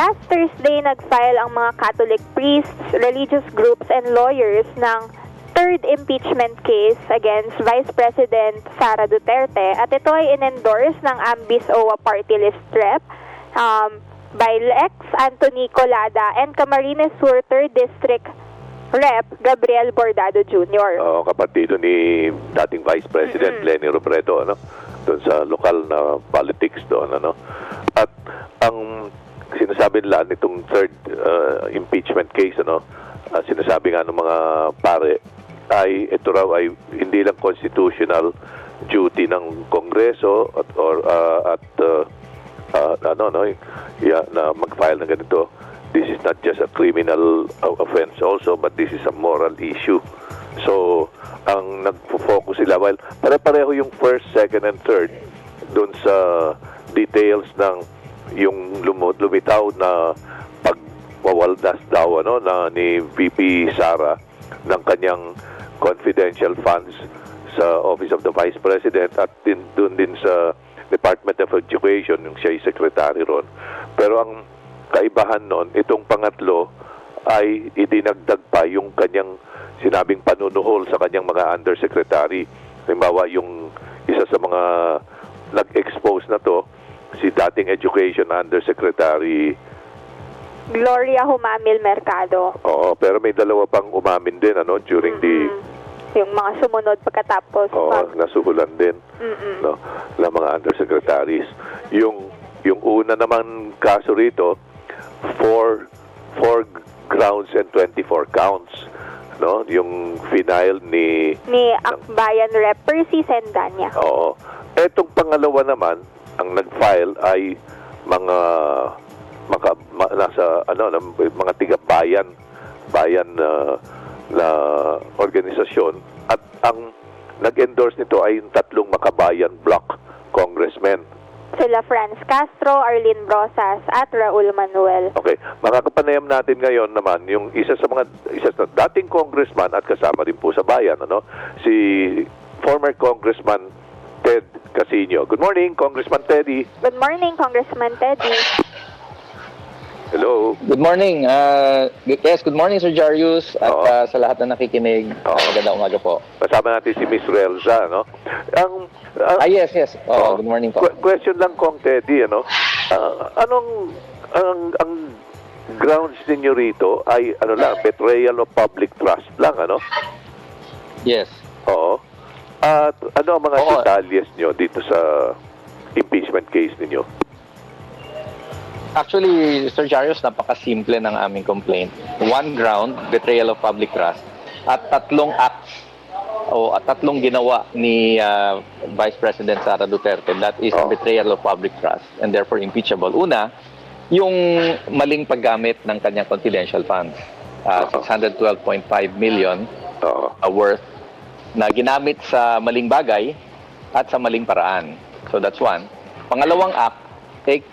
Last Thursday, nag-file ang mga Catholic priests, religious groups, and lawyers ng third impeachment case against Vice President Sara Duterte at ito ay in-endorse ng Ambis OWA Party List Rep um, by Lex Anthony Colada and Camarines Sur 3rd District Rep Gabriel Bordado Jr. Oo, kapatido ni dating Vice President Lenny Robredo, ano? Doon sa lokal na politics doon, ano? Sinasabi nila nitong third uh, impeachment case, ano? ah, sinasabi nga ng mga pare ay ito raw ay hindi lang constitutional duty ng Kongreso at or ah, at uh, uh, ano no yeah, na mag-file ng ganito this is not just a criminal uh, offense also but this is a moral issue so ang nagfo-focus sila while pare-pareho yung first second and third doon sa details ng yung lumitaw na pagwawaldas daw ano na ni VP Sara ng kanyang confidential funds sa Office of the Vice President at din doon din sa Department of Education yung siya secretary ron. Pero ang kaibahan noon, itong pangatlo ay idinagdag pa yung kanyang sinabing panunuhol sa kanyang mga undersecretary. Halimbawa, yung isa sa mga nag-expose na to, si dating Education Undersecretary Gloria Humamil Mercado. Oo, pero may dalawa pang umamin din ano during the Mm, yung mga sumunod pagkatapos oo, pag- nasuhulan din Mm-mm. no ng mga undersecretaries. Yung yung una naman kaso rito four four grounds and 24 counts no yung final ni ni Akbayan Rep Percy Sendanya. Oo. Etong pangalawa naman, ang nag-file ay mga maka, ma- nasa ano ng mga tiga bayan bayan na na organisasyon at ang nag-endorse nito ay yung tatlong makabayan block congressmen. Sila Franz Castro, Arlene Brosas at Raul Manuel. Okay, makakapanayam natin ngayon naman yung isa sa mga isa sa dating congressman at kasama rin po sa bayan ano si former congressman Ted Casino. Good morning, Congressman Teddy. Good morning, Congressman Teddy. Hello. Good morning. Uh, good, yes, good morning Sir Jarius at Oo. uh, sa lahat na nakikinig. Oo. Magandang umaga po. Kasama natin si Miss Relza, no? Ang, ang Ah, yes, yes. oo. Oh, good morning po. Que- question lang kong Teddy, ano? Ah, anong ang ang grounds ninyo rito ay ano lang, betrayal of public trust lang, ano? Yes. Oo. At ano ang mga Oo. detalyes nyo dito sa impeachment case ninyo? Actually, Sir Jarius, napakasimple ng aming complaint. One ground, betrayal of public trust, at tatlong acts o at tatlong ginawa ni uh, Vice President Sara Duterte that is Oo. betrayal of public trust and therefore impeachable. Una, yung maling paggamit ng kanyang confidential funds. Uh, Oo. 612.5 million Oo. uh, worth na ginamit sa maling bagay at sa maling paraan. So that's one. Pangalawang act, take,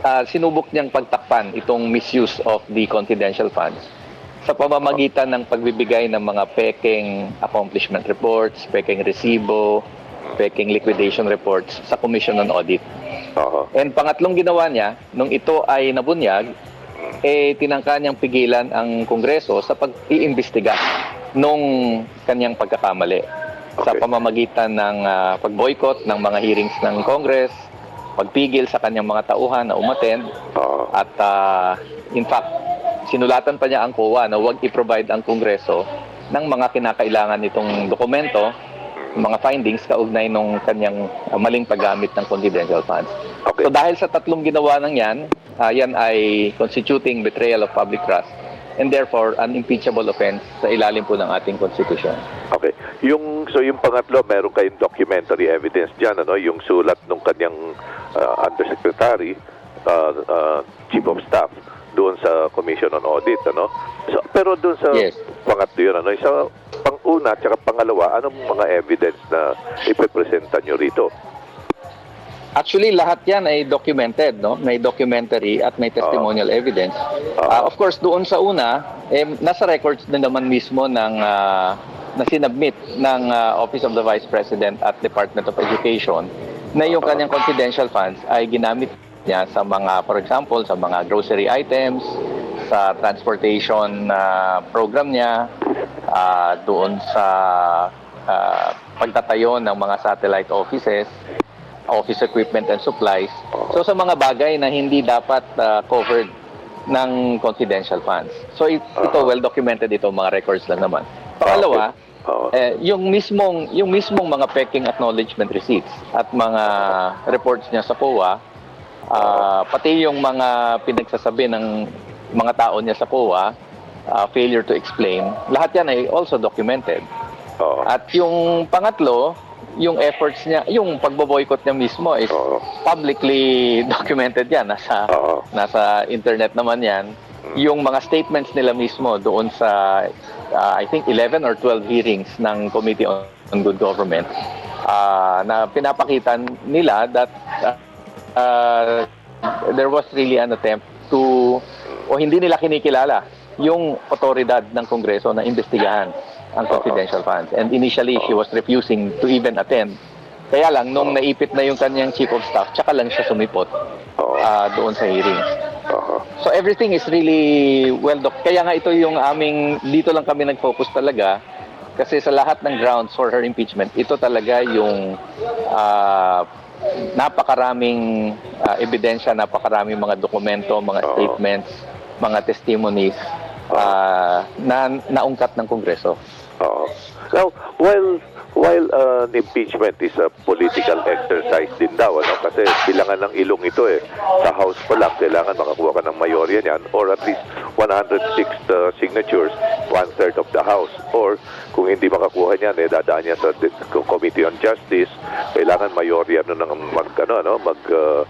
uh, sinubok niyang pagtakpan itong misuse of the confidential funds sa pamamagitan ng pagbibigay ng mga peking accomplishment reports, peking resibo, peking liquidation reports sa Commission on Audit. Oo. And pangatlong ginawa niya, nung ito ay nabunyag, eh tinangka niyang pigilan ang Kongreso sa pag-iimbestiga nung kanyang pagkakamali sa Okay. pamamagitan ng ah, pag-boycott ng mga hearings ng Congress, pagpigil sa kanyang mga tauhan na umattend Oo. at ah, in fact, sinulatan pa niya ang COA na huwag i-provide ang Kongreso ng mga kinakailangan nitong dokumento, mga findings kaugnay nung kanyang ah, maling paggamit ng confidential funds. Okay. So dahil sa tatlong ginawa ng yan, ah, yan ay constituting betrayal of public trust and therefore an impeachable offense sa ilalim po ng ating constitution. Okay. Yung so yung pangatlo, meron kayong documentary evidence diyan ano, yung sulat ng kanyang uh, undersecretary, uh, uh, chief of staff doon sa Commission on Audit ano. So, pero doon sa Yes. pangatlo yun ano, sa pang-una at saka pangalawa, anong mga evidence na ipepresenta nyo rito? Actually, lahat yan ay documented, no? May documentary at may testimonial evidence. Oo. Ah, of course, doon sa una, eh, nasa records din naman mismo ng ah, na sinubmit ng ah, Office of the Vice President at Department of Education na yung kanyang confidential funds ay ginamit niya sa mga, for example, sa mga grocery items, sa transportation na program niya, ah, doon sa ah, pagtatayo ng mga satellite offices, office equipment and supplies. So sa mga bagay na hindi dapat ah, covered ng confidential funds. So it- ito well documented ito mga records lang naman. Pangalawa, Oo. eh, yung mismong yung mismong mga peking acknowledgement receipts at mga reports niya sa COA, ah, pati yung mga pinagsasabi ng mga tao niya sa COA, ah, failure to explain, lahat yan ay also documented. At yung pangatlo, yung efforts niya, yung pagbo-boycott niya mismo is Oo. publicly documented yan. Nasa, Oo. nasa internet naman yan. Yung mga statements nila mismo doon sa, uh, I think, 11 or 12 hearings ng Committee on on Good Government uh, na pinapakita nila that uh, uh, there was really an attempt to, o hindi nila kinikilala, yung otoridad ng Kongreso na investigahan ang confidential funds. And initially, she was refusing to even attend. Kaya lang, nung naipit na yung kanyang chief of staff, tsaka lang siya sumipot ah, doon sa hearing. So everything is really well doc. Kaya nga ito yung aming dito lang kami nag-focus talaga kasi sa lahat ng grounds for her impeachment, ito talaga yung ah, napakaraming ah, ebidensya, napakaraming mga dokumento, mga statements, mga testimonies ah, na naungkat ng Kongreso. Oo. Now, while while uh, impeachment is a political exercise din daw, ano? Kasi bilangan ng ilong ito eh. Sa House pa lang, kailangan makakuha ka ng mayorya niyan or at least 106 uh, signatures, one-third of the House. Or kung hindi makakuha niyan, eh, dadaan niya sa Committee on Justice, kailangan mayorya no, ng mag, ano, ano, mag uh,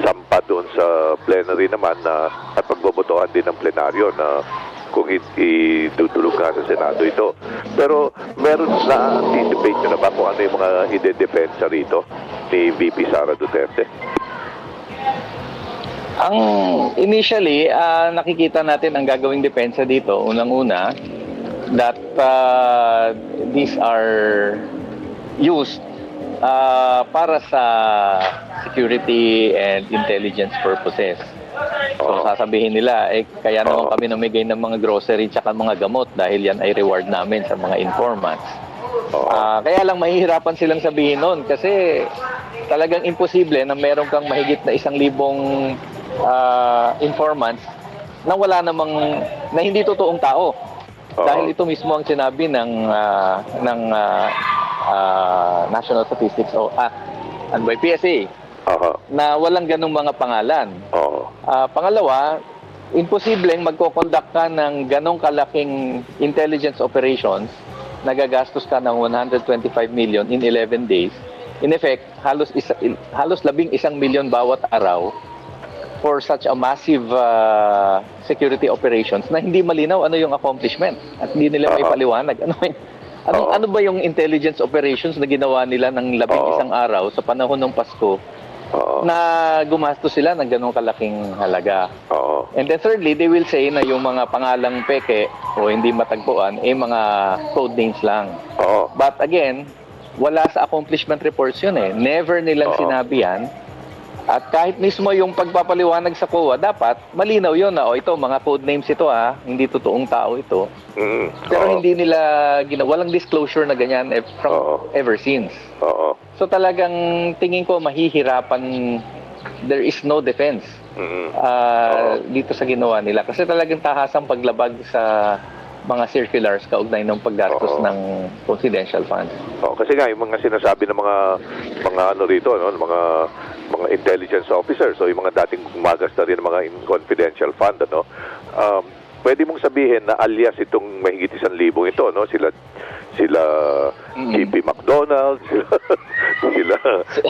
sampa doon sa plenary naman na at pagbobotohan din ng plenaryo na kung i- idudulog nga sa Senado ito. Pero meron na anticipate nyo na ba kung ano yung mga ide-defensa rito ni VP Sara Duterte? Ang initially, ah, nakikita natin ang gagawing depensa dito, unang-una, that ah, these are used ah, para sa security and intelligence purposes. So sasabihin nila, eh, kaya naman kami namigay ng mga grocery tsaka mga gamot dahil yan ay reward namin sa mga informants. Ah, kaya lang mahihirapan silang sabihin noon kasi talagang imposible na meron kang mahigit na isang libong ah, informants na wala namang na hindi totoong tao. Dahil ito mismo ang sinabi ng ah, ng ah, ah, National Statistics o ah, ano ba, PSA Aha. na walang ganong mga pangalan. Oo. Ah, pangalawa, imposibleng magko-conduct ka ng ganong kalaking intelligence operations, nagagastos ka ng 125 million in 11 days. In effect, halos isa, halos labing isang milyon bawat araw for such a massive ah, security operations na hindi malinaw ano yung accomplishment at hindi nila may paliwanag. Ano, ano, ano ba yung intelligence operations na ginawa nila ng labing isang araw sa panahon ng Pasko Oo. na gumastos sila ng ganong kalaking halaga. Oo. And then thirdly, they will say na yung mga pangalang peke o hindi matagpuan, eh mga code names lang. Oo. But again, wala sa accomplishment reports yun eh. Never nilang Oo. sinabi yan. At kahit mismo yung pagpapaliwanag sa COA, dapat malinaw yun na, o ito, mga code names ito ah, hindi totoong tao ito. Mm. Pero Oo. hindi nila, ginawa, walang disclosure na ganyan eh, from Oo. ever since. Oo. So talagang tingin ko mahihirapan, there is no defense Mm. ah, dito sa ginawa nila. Kasi talagang tahasang paglabag sa mga circulars kaugnay ng paggastos Oo. ng confidential funds. Oh, kasi nga yung mga sinasabi ng mga mga ano rito, no, mga mga intelligence officers o yung mga dating gumagasta rin ng mga confidential fund, ano. Um, pwede mong sabihin na alias itong mahigit isang libong ito, no? Sila sila Mm. JP McDonald, sila sila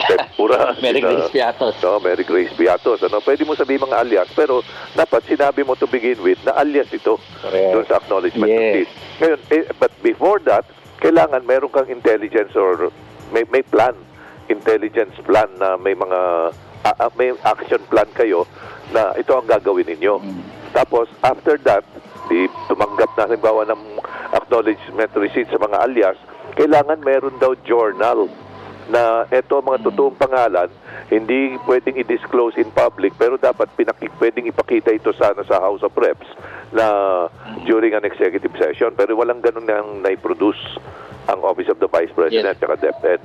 Tempura, Mary sila- Grace Piatos. No, Mary Grace Beatos. Ano? Pwede mo sabihin mga alias, pero dapat sinabi mo to begin with na alias ito Correct. doon sa acknowledgement of Yes. this. Ngayon, eh, but before that, kailangan meron kang intelligence or may, may plan, intelligence plan na may mga ah, may action plan kayo na ito ang gagawin ninyo. Mm. Tapos, after that, di tumanggap na halimbawa ng acknowledgement receipt sa mga alias, kailangan meron daw journal na eto mga totoong pangalan, hindi pwedeng i-disclose in public pero dapat pinaki, pwedeng ipakita ito sana sa House of Reps na during an executive session pero walang ganun nang na-produce ang Office of the Vice President Yes. at DepEd.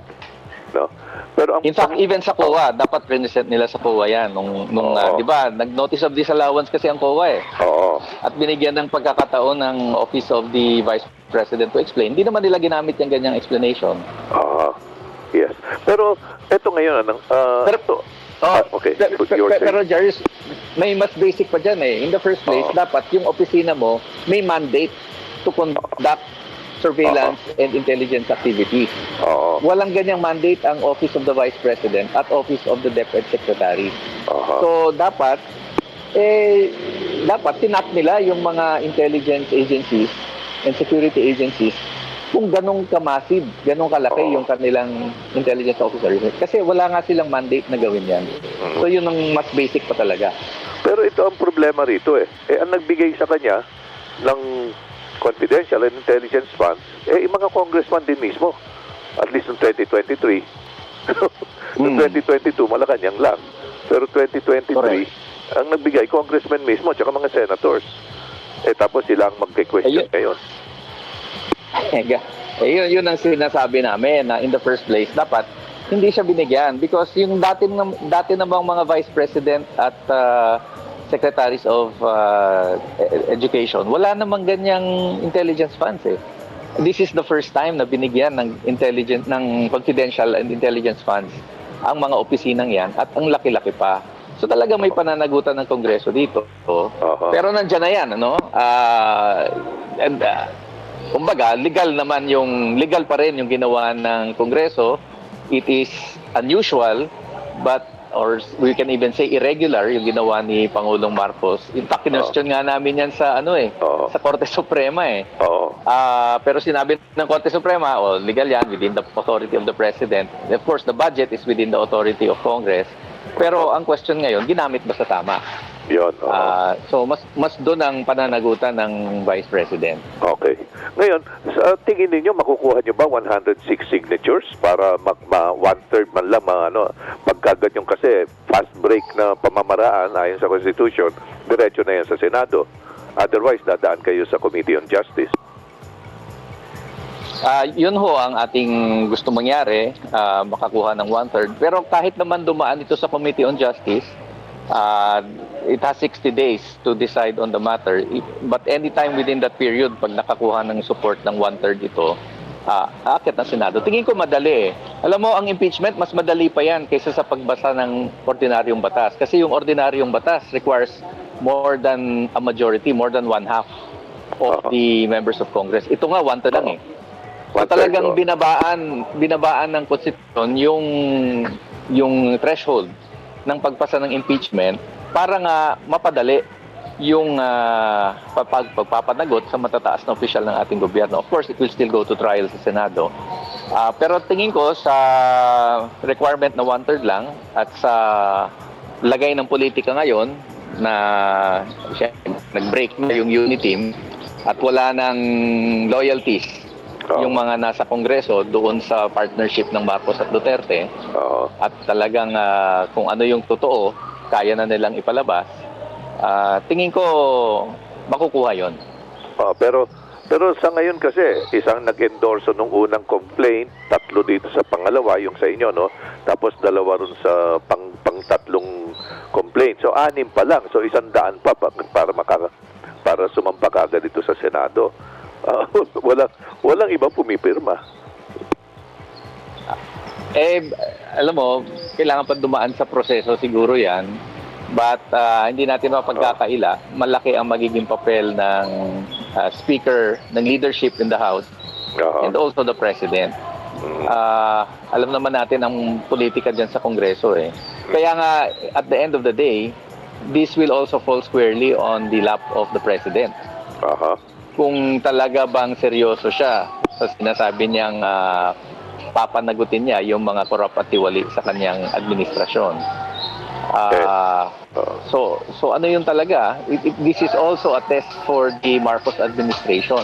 No? Pero ang In fact, even sa COA, dapat present nila sa COA yan. Nung, nung ah, Oo. di ba, nag-notice of disallowance kasi ang COA eh. Oo. At binigyan ng pagkakataon ng Office of the Vice President to explain. Hindi naman nila ginamit yung ganyang explanation. Ah, yes. Pero eto ngayon, anong, ah, Pero- to- ah, okay. Pe- pe- pe- pero Jarius, may mas basic pa dyan eh. In the first place, Oo. dapat yung opisina mo may mandate to conduct surveillance and intelligence activities. Oo. Walang ganyang mandate ang Office of the Vice President at Office of the DepEd Secretary. Aha. So, dapat, eh, dapat tinap nila yung mga intelligence agencies and security agencies kung ganong ka-massive, ganong kalaki Oo. yung kanilang intelligence officers. Kasi wala nga silang mandate na gawin yan. Mhm. So, yun ang mas basic pa talaga. Pero ito ang problema rito eh. Eh, ang nagbigay sa kanya ng confidential and intelligence funds, eh, yung mga congressman din mismo. At least noong 2023. noong Hmm. 2022, Malacanang lang. Pero 2023, Correct. ang nagbigay, congressman mismo, tsaka mga senators. Eh, tapos sila ang magke-question ngayon. eh, yun, yun ang sinasabi namin na in the first place, dapat hindi siya binigyan because yung dati, nam- dati namang mga vice president at uh, secretaries of uh, e- education, wala namang ganyang intelligence funds eh. This is the first time na binigyan ng intelligence ng confidential and intelligence funds ang mga opisinang yan at ang laki-laki pa. So talaga may pananagutan ng Kongreso dito. Aha. Pero nandiyan na yan, ano? Ah, and, ah, kumbaga, legal naman yung, legal pa rin yung ginawa ng Kongreso. It is unusual, but, or we can even say irregular yung ginawa ni Pangulong Marcos. In fact, kinwestiyon nga namin yan sa, ano eh, Oo. sa Korte Suprema eh. Oo. Ah, pero sinabi ng Korte Suprema, oh, legal yan within the authority of the President. Of course, the budget is within the authority of Congress. Pero ang question ngayon, ginamit ba sa tama? Yun. Ah, so mas mas doon ang pananagutan ng Vice President. Okay. Ngayon, sa tingin ninyo, makukuha nyo ba 106 signatures para mag, ma, one-third man lang mga ano, pagkaganyan kasi fast break na pamamaraan ayon sa Constitution, diretso na yan sa Senado. Otherwise, dadaan kayo sa Committee on Justice. Ah, yun ho ang ating gusto mangyari, ah, makakuha ng one-third. Pero kahit naman dumaan ito sa Committee on Justice, ah, it has 60 days to decide on the matter. If- But anytime within that period, pag nakakuha ng support ng one-third ito, ah, aakit ng Senado. Tingin ko madali eh. Alam mo, ang impeachment, mas madali pa yan kaysa sa pagbasa ng ordinaryong batas. Kasi yung ordinaryong batas requires more than a majority, more than one-half of Oo. the members of Congress. Ito nga, one-third lang eh. So talagang binabaan binabaan ng konstitusyon yung yung threshold ng pagpasa ng impeachment para nga mapadali yung papag pagpapanagot sa matataas na opisyal ng ating gobyerno. Of course, it will still go to trial sa Senado. Ah, pero tingin ko sa requirement na one-third lang at sa lagay ng politika ngayon na siya, nag-break na yung unity team at wala ng loyalties Oo. yung mga nasa Kongreso doon sa partnership ng Marcos at Duterte Oo. at talagang ah, kung ano yung totoo, kaya na nilang ipalabas, ah, tingin ko makukuha yon. Ah, pero pero sa ngayon kasi isang nag-endorse nung unang complaint, tatlo dito sa pangalawa yung sa inyo no, tapos dalawa ron sa pang pang tatlong complaint. So anim pa lang. So isang daan pa, pa para maka para sumampa agad dito sa Senado. Ah, walang walang ibang pumipirma. Eh, alam mo, kailangan pa dumaan sa proseso siguro yan. But ah, hindi natin mapagkakaila, malaki ang magiging papel ng ah, speaker, ng leadership in the House, Oo. and also the President. Ah, alam naman natin ang politika dyan sa Kongreso eh. Kaya nga, at the end of the day, this will also fall squarely on the lap of the President. Aha. Kung talaga bang seryoso siya sa sinasabi niyang ah, papanagutin niya yung mga korap at tiwali sa kanyang administrasyon. Oo. so, so ano yun talaga? It, it- this is also a test for the Marcos administration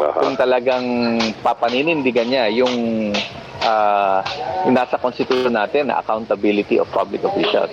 kung talagang papaninindigan niya yung ah, yung nasa constitution natin na accountability of public officials.